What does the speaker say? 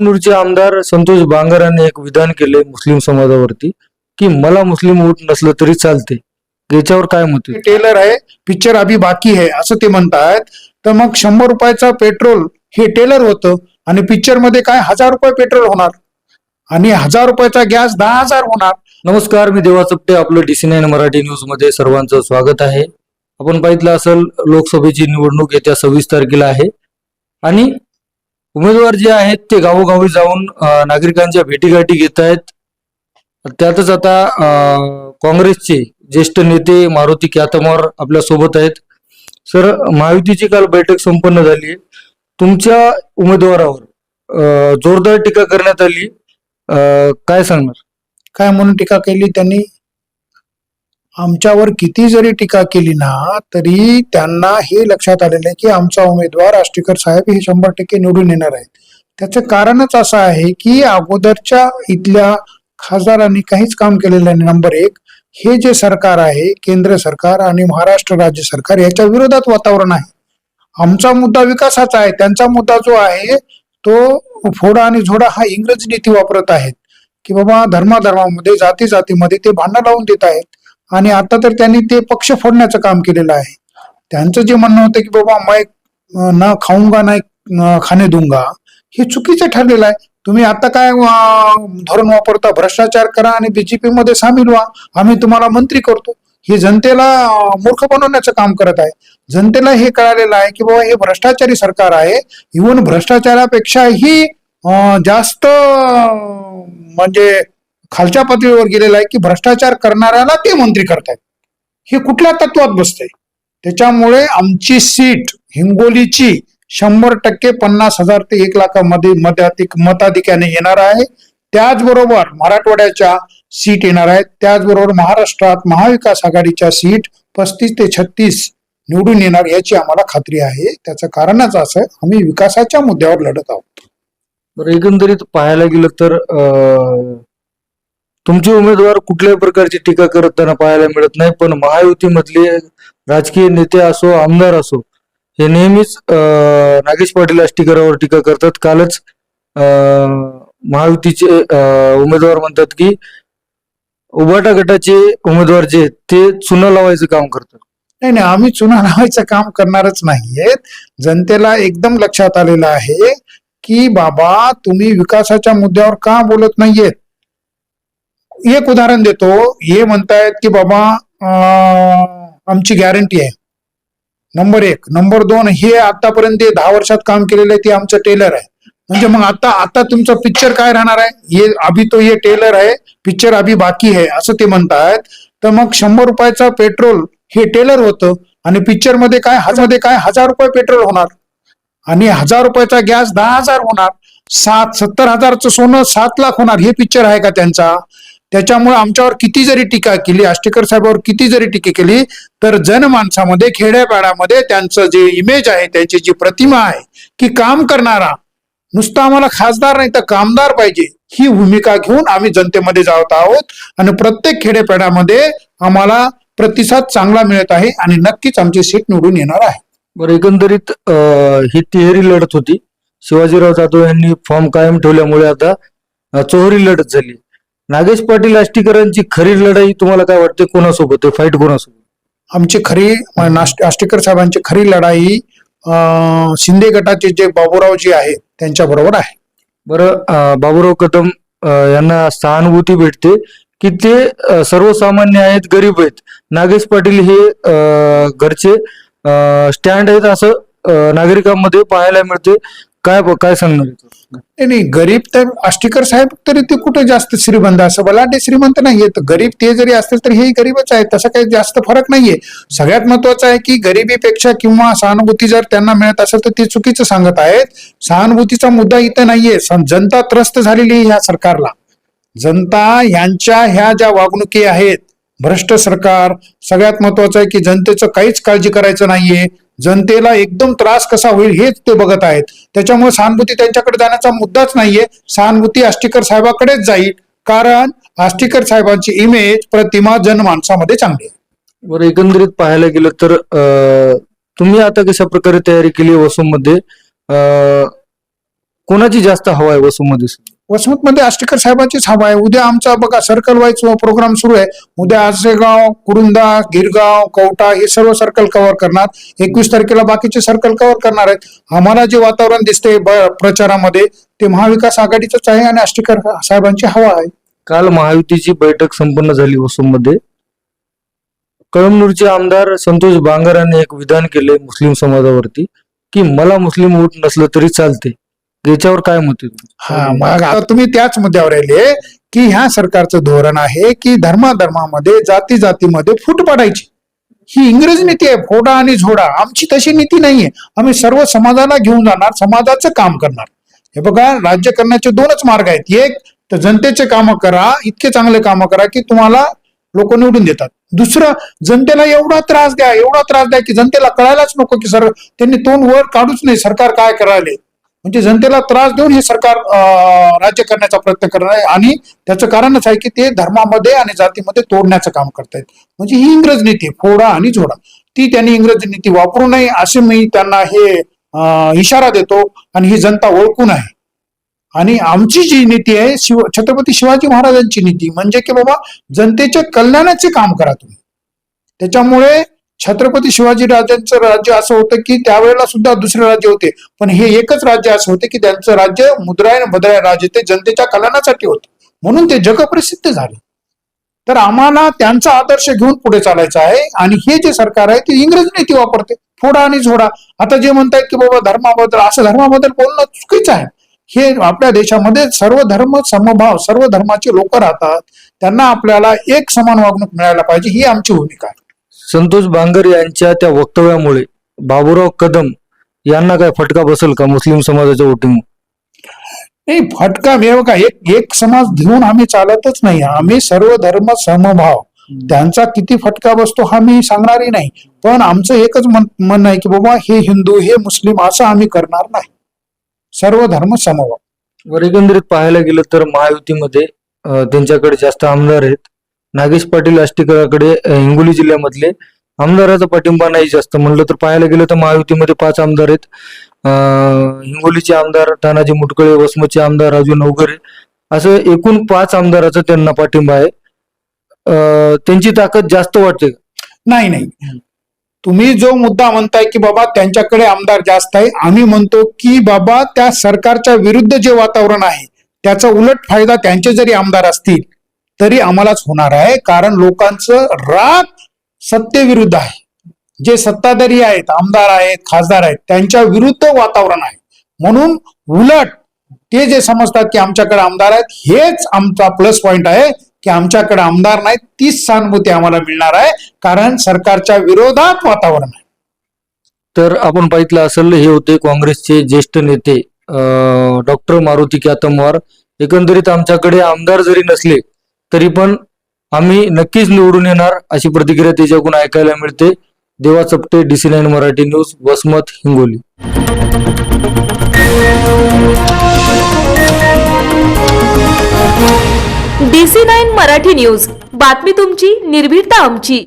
कन्नूरचे आमदार संतोष बांगर यांनी एक विधान केले मुस्लिम समाजावरती की मला मुस्लिम वोट नसलं तरी चालते. याच्यावर काय मत? टेलर आहे पिक्चर अभि बाकी आहे असं ते म्हणतायत तर मग शंभर रुपयाचा पेट्रोल हे टेलर होतं आणि पिक्चरमध्ये काय? हजार रुपये पेट्रोल होणार. आणि हजार रुपयाचा गॅस दहा हजार होणार. नमस्कार मी देवा चपटे आपलं डीसी नाईन मराठी न्यूजमध्ये सर्वांचं स्वागत आहे. आपण पाहितलं असेल लोकसभेची निवडणूक येत्या सव्वीस तारखेला आहे. आणि उमेदवार जे आहेत ते गावोगावी जाऊन नागरिकांच्या भेटीगाठी घेत आहेत. त्यातच आता काँग्रेसचे ज्येष्ठ नेते मारुती क्यातमवार आपल्यासोबत आहेत. सर महायुतीची काल बैठक संपन्न झाली तुमच्या उमेदवारावर जोरदार टीका करण्यात आली काय सांगणार? काय म्हणून टीका केली त्यांनी? आमच्यावर किती जरी टीका केली ना तरी त्यांना हे लक्षात आलेलं आहे की आमचा उमेदवार आष्टीकर साहेब हे शंभर टक्के निवडून येणार आहेत. त्याचं कारणच असं आहे की अगोदरच्या इथल्या खासदारांनी काहीच काम केलेलं नाही. नंबर एक हे जे सरकार आहे केंद्र सरकार आणि महाराष्ट्र राज्य सरकार याच्या विरोधात वातावरण आहे. आमचा मुद्दा विकासाचा आहे. त्यांचा मुद्दा जो आहे तो फोडा आणि झोडा हा इंग्रजी नीती वापरत आहेत. की बाबा धर्माधर्मामध्ये जाती जातीमध्ये ते भांडण लावून देत आहेत. आणि आता तर त्यांनी ते पक्ष फोडण्याचं काम केलेलं आहे. त्यांचं जे म्हणणं होतं की बाबा मैं ना न खाऊंगा नाही खाणे दूंगा हे चुकीचं ठरलेलं आहे. तुम्ही आता काय धोरण वापरता भ्रष्टाचार करा आणि बीजेपी मध्ये सामील व्हा. आम्ही तुम्हाला मंत्री करतो. हे जनतेला मूर्ख बनवण्याचं काम करत आहे. जनतेला हे कळालेलं आहे की बाबा हे भ्रष्टाचारी सरकार आहे. इव्हन भ्रष्टाचारापेक्षाही जास्त म्हणजे खालच्या पातळीवर गेलेलं आहे की भ्रष्टाचार करणाऱ्याला ते मंत्री करतायत. हे कुठल्या तत्वात बसतंय? त्याच्यामुळे आमची सीट हिंगोलीची शंभर टक्के पन्नास हजार ते एक लाखामध्ये मताधिक मताधिक्याने येणार आहे. त्याचबरोबर मराठवाड्याच्या सीट येणार आहेत. त्याचबरोबर महाराष्ट्रात महाविकास आघाडीच्या सीट पस्तीस ते छत्तीस निवडून येणार याची आम्हाला खात्री आहे. त्याचं कारणच असं आम्ही विकासाच्या मुद्द्यावर लढत आहोत. एकंदरीत पाहायला गेलं तर अं, तुमचे उमेदवार कुठल्याही प्रकारची टीका करताना पाहायला मिळत नाही पण महायुतीमधले राजकीय नेते असो आमदार असो हे नेहमीच अं, नागेश पाटील आष्टीकरावर टीका करतात. कालच अं, महायुतीचे उमेदवार म्हणतात की उभाटा गटाचे उमेदवार जे आहेत ते चुना लावायचं काम करतात. नाही नाही आम्ही चुना लावायचं काम करणारच नाहीयेत. जनतेला एकदम लक्षात आलेलं आहे की बाबा तुम्ही विकासाच्या मुद्द्यावर का बोलत नाहीयेत? एक उदाहरण देतो. हे म्हणतायत की बाबा आमची गॅरंटी आहे. नंबर एक. नंबर दोन हे आतापर्यंत दहा वर्षात काम केलेलं आहे ते आमचं टेलर आहे. म्हणजे मग आता आता तुमचं पिक्चर काय राहणार आहे? हे अभि तो हे टेलर आहे पिक्चर अभि बाकी आहे असं ते म्हणतायत. तर मग शंभर रुपयाचा पेट्रोल हे टेलर होतं आणि पिक्चरमध्ये काय मध्ये काय हजार रुपये पेट्रोल होणार. आणि हजार रुपयाचा गॅस दहा हजार होणार. सात सत्तर हजारचं सोनं सात लाख होणार. हे पिक्चर आहे का त्यांचा? त्याच्यामुळे आमच्यावर किती जरी टीका केली आष्टेकर साहेबांवर किती जरी टीका केली तर जनमानसामध्ये खेड्यापाड्यामध्ये त्यांचं जे इमेज आहे त्यांची जी प्रतिमा आहे की काम करणारा नुसता आम्हाला खासदार नाही तर कामदार पाहिजे ही भूमिका घेऊन आम्ही जनतेमध्ये जात आहोत. आणि प्रत्येक खेड्यापाड्यामध्ये आम्हाला प्रतिसाद चांगला मिळत आहे आणि नक्कीच आमची सीट निवडून येणार आहे. बरं एकंदरीत ही तिहेरी लढत होती. शिवाजीराव जाधव यांनी फॉर्म कायम ठेवल्यामुळे आता चोहरी लढत झाली. नागेश पाटील आष्टीकरांची खरी लढाई तुम्हाला काय वाटते? कोणासोबत? आहे फाईट कोणासोबत? आमची खरी नाष्ट- आष्टीकर साहेबांची खरी लढाई शिंदे गटाचे जे बाबूरावजी आहेत त्यांच्या बरोबर आहे. बरं बाबूराव कदम यांना सहानुभूती भेटते की ते सर्वसामान्य आहेत गरीब आहेत. नागेश पाटील हे घरचे स्टँड आहेत असं नागरिकांमध्ये पाहायला मिळते. काय काय सांगणार? आहे? नाही नाही गरीब तर आष्टीकर साहेब तरी ते कुठे जास्त श्रीमंत असं बलाढ्य श्रीमंत नाहीये. तर गरीब ते जरी असतील तर हे गरीबच आहे तसं काही जास्त फरक नाहीये. सगळ्यात महत्वाचं आहे की गरिबीपेक्षा किंवा सहानुभूती जर त्यांना मिळत असेल तर ते चुकीचं सांगत आहेत. सहानुभूतीचा मुद्दा इथं नाहीये. सं- जनता त्रस्त झालेली आहे ह्या सरकारला. जनता यांच्या ह्या ज्या वागणुकी आहेत भ्रष्ट सरकार सगळ्यात महत्वाचं आहे की जनतेचं काहीच काळजी करायचं नाहीये. जनतेला एकदम त्रास कसा होईल हेच ते बघत आहेत. त्याच्यामुळे सहानुभूती त्यांच्याकडे जाण्याचा मुद्दाच नाहीये. सहानुभूती आष्टीकर साहेबाकडेच जाईल. कारण आष्टीकर साहेबांची इमेज प्रतिमा जनमानसामध्ये चांगली आहे. बरं एकंदरीत पाहायला गेलं तर तुम्ही आता कशा प्रकारे तयारी केली वसूमध्ये? अं, कोणाची जास्त हवा आहे वसुमध्ये वसमतमध्ये आष्टीकर साहेबांचीच हवा आहे. उद्या आमचा बघा सर्कल वाईज प्रोग्राम सुरू आहे उद्या आसेगाव कुरुंदा गिरगाव कवटा हे सर्व सर्कल कव्हर करणार. एकवीस तारखेला बाकीचे सर्कल कव्हर करणार आहेत. आम्हाला जे वातावरण दिसते प्रचारामध्ये ते महाविकास आघाडीचंच आहे आणि अष्टकर साहेबांची हवा आहे. काल महायुतीची बैठक संपन्न झाली वसुममध्ये कळमनूरचे आमदार संतोष बांगर यांनी एक विधान केले मुस्लिम समाजावरती की मला मुस्लिम वोट नसलं तरी चालते याच्यावर काय मत आहे? तुमचं? हा मग आता तुम्ही त्याच मुद्द्यावर राहिले की ह्या सरकारचं धोरण आहे की धर्माधर्मामध्ये जाती जातीमध्ये फूट पाडायची. ही इंग्रज नीती आहे फोडा आणि झोडा. आमची तशी नीती नाहीये. आम्ही सर्व समाजाला घेऊन जाणार समाजाचं काम करणार. हे बघा राज्य करण्याचे दोनच मार्ग आहेत. एक तर जनतेचे कामं करा इतके चांगले कामं करा की तुम्हाला लोक निवडून देतात. दुसरं जनतेला एवढा त्रास द्या एवढा त्रास द्या की जनतेला कळायलाच नको की सर त्यांनी तोंड वर काढूच नाही सरकार काय करायले? म्हणजे जनतेला त्रास देऊन हे सरकार अं, राज्य करण्याचा प्रयत्न करणार आहे. आणि त्याचं कारणच आहे की ते धर्मामध्ये आणि जातीमध्ये तोडण्याचं काम करतायत. म्हणजे ही इंग्रज नीती आहे, फोडा आणि जोडा ती त्यांनी इंग्रज नीती वापरू नये असे मी त्यांना हे इशारा देतो. आणि ही जनता ओळखून आहे आणि आमची जी नीती आहे शिव छत्रपती शिवाजी महाराजांची नीती म्हणजे की बाबा जनतेच्या कल्याणाचे काम करा तुम्ही. त्याच्यामुळे छत्रपती शिवाजी राजांचं राज्य असं होतं की त्यावेळेला सुद्धा दुसरे राज्य होते. पण हे एकच राज्य असं होते की त्यांचं राज्य मुद्रायण भद्रायण राज्य ते जनतेच्या कल्याणासाठी होतं. म्हणून ते जगप्रसिद्ध झाले. तर आम्हाला त्यांचा आदर्श घेऊन पुढे चालायचं आहे. आणि हे जे सरकार आहे ते इंग्रज नीती वापरते. फोडा आणि झोडा. आता जे म्हणतायत की बाबा धर्माबद्दल असं धर्माबद्दल बोलणं चुकीचं आहे. हे आपल्या देशामध्ये सर्व धर्म समभाव सर्व धर्माचे लोक राहतात. त्यांना आपल्याला एक समान वागणूक मिळायला पाहिजे ही आमची भूमिका आहे. संतोष बांगर यांच्या त्या वक्तव्यामुळे बाबूराव कदम यांना काय फटका बसेल का मुस्लिम समाजाच्या वोटिंग नाही फटका हे बघा एक एक समाज घेऊन आम्ही चालतच नाही. आम्ही सर्व धर्म समभाव. त्यांचा किती फटका बसतो हा मी सांगणारही नाही. पण आमचं एकच मन म्हणणं आहे की बाबा हे हिंदू हे मुस्लिम असं आम्ही करणार नाही. सर्व धर्म समभाव. वर एकंदरीत पाहायला गेलं तर महायुतीमध्ये त्यांच्याकडे जास्त आमदार आहेत. नागेश पाटील आष्टीकराकडे हिंगोली जिल्ह्यामधले. आमदाराचा पाठिंबा नाही जास्त. म्हणलं तर पाहायला गेलं तर महायुतीमध्ये पाच आमदार आहेत. हिंगोलीचे आमदार तानाजी मुटकळे वसमतचे आमदार राजू नवगरे. असं एकूण पाच आमदाराचा त्यांना पाठिंबा आहे. त्यांची ताकद जास्त वाटते नाही नाही. तुम्ही जो मुद्दा म्हणताय की बाबा त्यांच्याकडे आमदार जास्त आहे आम्ही म्हणतो की बाबा त्या सरकारच्या विरुद्ध जे वातावरण आहे त्याचा उलट फायदा त्यांचे जरी आमदार असतील तरी आम्हालाच होणार आहे. कारण लोकांचं राग सत्तेविरुद्ध आहे. जे सत्ताधारी आहेत आमदार आहेत खासदार आहेत त्यांच्या विरुद्ध वातावरण आहे. म्हणून उलट ते जे समजतात की आमच्याकडे आमदार आहेत हेच आमचा प्लस पॉइंट आहे की आमच्याकडे आमदार नाहीत तीच सहानुभूती आम्हाला मिळणार आहे. कारण सरकारच्या विरोधात वातावरण आहे. तर आपण पाहितलं असेल हे होते काँग्रेसचे ज्येष्ठ नेते डॉक्टर मारुती क्यातमवार. एकंदरीत आमच्याकडे आमदार जरी नसले तरी पण आम्ही नक्कीच निवडून येणार अशी प्रतिक्रिया त्याच्याकडून ऐकायला मिळते. Deva Chapte DC nine Marathi news Vasmat Hingoli. DC nine Marathi news बातमी तुमची निर्भीडता आमची.